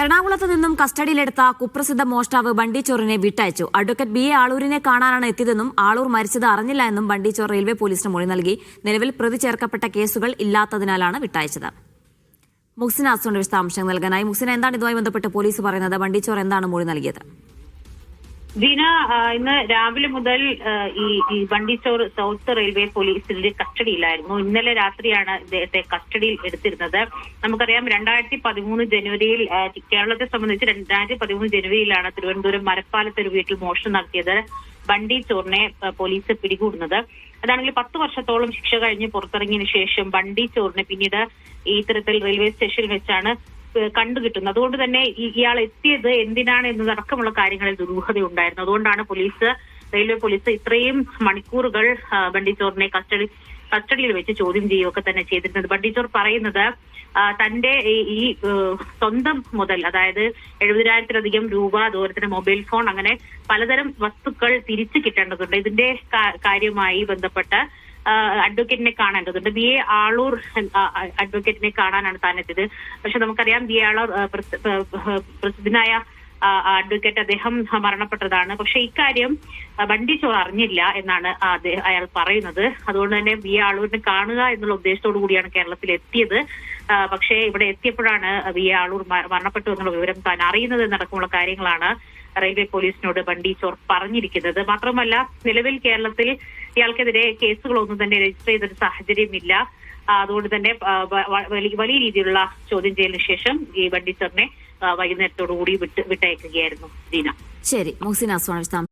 എറണാകുളത്ത് നിന്നും കസ്റ്റഡിയിലെടുത്ത കുപ്രസിദ്ധ മോഷ്ടാവ് ബണ്ടിച്ചോറിനെ വിട്ടയച്ചു. അഡ്വക്കേറ്റ് ബി എ ആളൂരിനെ കാണാനാണ് എത്തിയതെന്നും ആളൂർ മരിച്ചത് അറിഞ്ഞില്ല എന്നും ബണ്ടിച്ചോർ റെയിൽവേ പോലീസിന് മൊഴി നൽകി. നിലവിൽ പ്രതി ചേർക്കപ്പെട്ട കേസുകൾ ഇല്ലാത്തതിനാലാണ് വിട്ടയച്ചത്. മുക്സിന ആസോണ്ട് വിശദാംശങ്ങൾ നൽകാനായി. മുക്സിന എന്താണ് ഇതുമായി ബന്ധപ്പെട്ട് പോലീസ് പറയുന്നത്? ബണ്ടിച്ചോർ എന്താണ് മൊഴി നൽകിയത്? ദീന ഇന്ന് രാവിലെ മുതൽ ഈ ഈ സൗത്ത് റെയിൽവേ പോലീസിന്റെ കസ്റ്റഡിയിലായിരുന്നു. ഇന്നലെ രാത്രിയാണ് ഇദ്ദേഹത്തെ കസ്റ്റഡിയിൽ എടുത്തിരുന്നത്. നമുക്കറിയാം രണ്ടായിരത്തി പതിമൂന്ന് ജനുവരിയിൽ കേരളത്തെ സംബന്ധിച്ച് രണ്ടായിരത്തി പതിമൂന്ന് ജനുവരിയിലാണ് തിരുവനന്തപുരം മരപ്പാലത്ത് ഒരു വീട്ടിൽ മോഷണം നടത്തിയത് ബണ്ടി ചോറിനെ പോലീസ് പിടികൂടുന്നത്. അതാണെങ്കിൽ പത്ത് വർഷത്തോളം ശിക്ഷ കഴിഞ്ഞ് പുറത്തിറങ്ങിയതിനു ശേഷം ബണ്ടി പിന്നീട് ഈ ഇത്തരത്തിൽ റെയിൽവേ സ്റ്റേഷനിൽ വെച്ചാണ് ഏഹ് കണ്ടുകിട്ടുന്നത് അതുകൊണ്ട് തന്നെ ഇയാൾ എത്തിയത് എന്തിനാണ് എന്നതടക്കമുള്ള കാര്യങ്ങളിൽ ദുരൂഹത ഉണ്ടായിരുന്നു അതുകൊണ്ടാണ് പോലീസ് റെയിൽവേ പോലീസ് ഇത്രയും മണിക്കൂറുകൾ ബണ്ടിച്ചോറിനെ കസ്റ്റഡി കസ്റ്റഡിയിൽ വെച്ച് ചോദ്യം ചെയ്യുകയൊക്കെ തന്നെ ചെയ്തിരുന്നത് ബണ്ടിച്ചോർ പറയുന്നത് തന്റെ ഈ- സ്വന്തം മുതൽ അതായത് എഴുപതിനായിരത്തിലധികം രൂപ ദൂരത്തിന് മൊബൈൽ ഫോൺ അങ്ങനെ പലതരം വസ്തുക്കൾ തിരിച്ചു കിട്ടേണ്ടതുണ്ട്. ഇതിന്റെ കാര്യമായി ബന്ധപ്പെട്ട് അഡ്വക്കേറ്റിനെ കാണേണ്ടതുണ്ട് ബി എ ആളൂർ അഡ്വക്കേറ്റിനെ കാണാനാണ് താൻ എത്തിയത് പക്ഷെ നമുക്കറിയാം ബി എ ആളൂർ പ്രസിദ്ധനായ അഡ്വക്കേറ്റ് അദ്ദേഹം മരണപ്പെട്ടതാണ്. പക്ഷെ ഇക്കാര്യം വണ്ടി ചോർ അറിഞ്ഞില്ല എന്നാണ് അയാൾ പറയുന്നത്. അതുകൊണ്ട് തന്നെ വി ആളൂരിനെ കാണുക എന്നുള്ള ഉദ്ദേശത്തോടു കൂടിയാണ് കേരളത്തിൽ എത്തിയത്. പക്ഷെ ഇവിടെ എത്തിയപ്പോഴാണ് വി ആളൂർ മരണപ്പെട്ടു എന്നുള്ള വിവരം താൻ അറിയുന്നത് എന്നടക്കമുള്ള കാര്യങ്ങളാണ് റെയിൽവേ പോലീസിനോട് ബണ്ടി ചോർ പറഞ്ഞിരിക്കുന്നത്. മാത്രമല്ല നിലവിൽ കേരളത്തിൽ ഇയാൾക്കെതിരെ കേസുകളൊന്നും തന്നെ രജിസ്റ്റർ ചെയ്തൊരു സാഹചര്യമില്ല. അതുകൊണ്ട് തന്നെ വലിയ രീതിയിലുള്ള ചോദ്യം ചെയ്യലിന് ശേഷം ഈ ബണ്ടി ചോറിനെ ആ, വൈകുന്നേരത്തോടു കൂടി വിട്ട് വിട്ടയക്കുകയായിരുന്നു ദീന. ശരി മുഹ്സിൻ വിശദാംശം